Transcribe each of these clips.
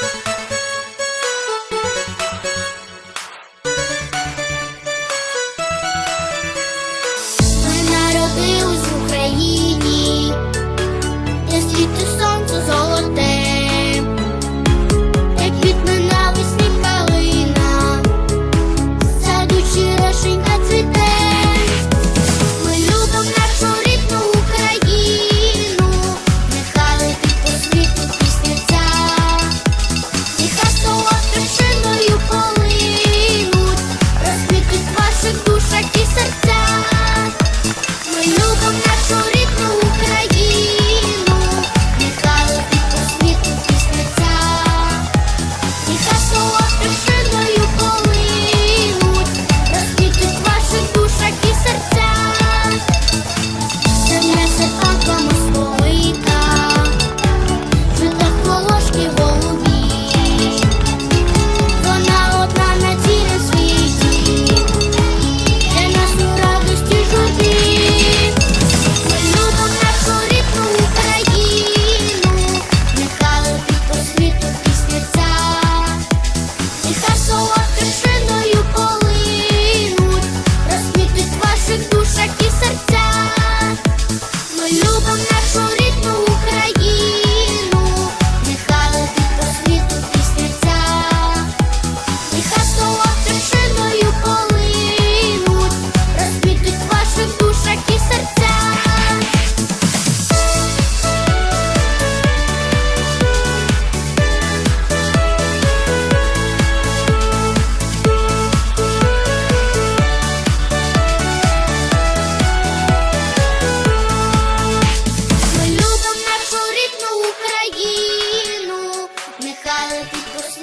うん。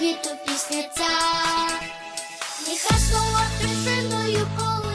світу пісня ця, нехай слова присиною коли.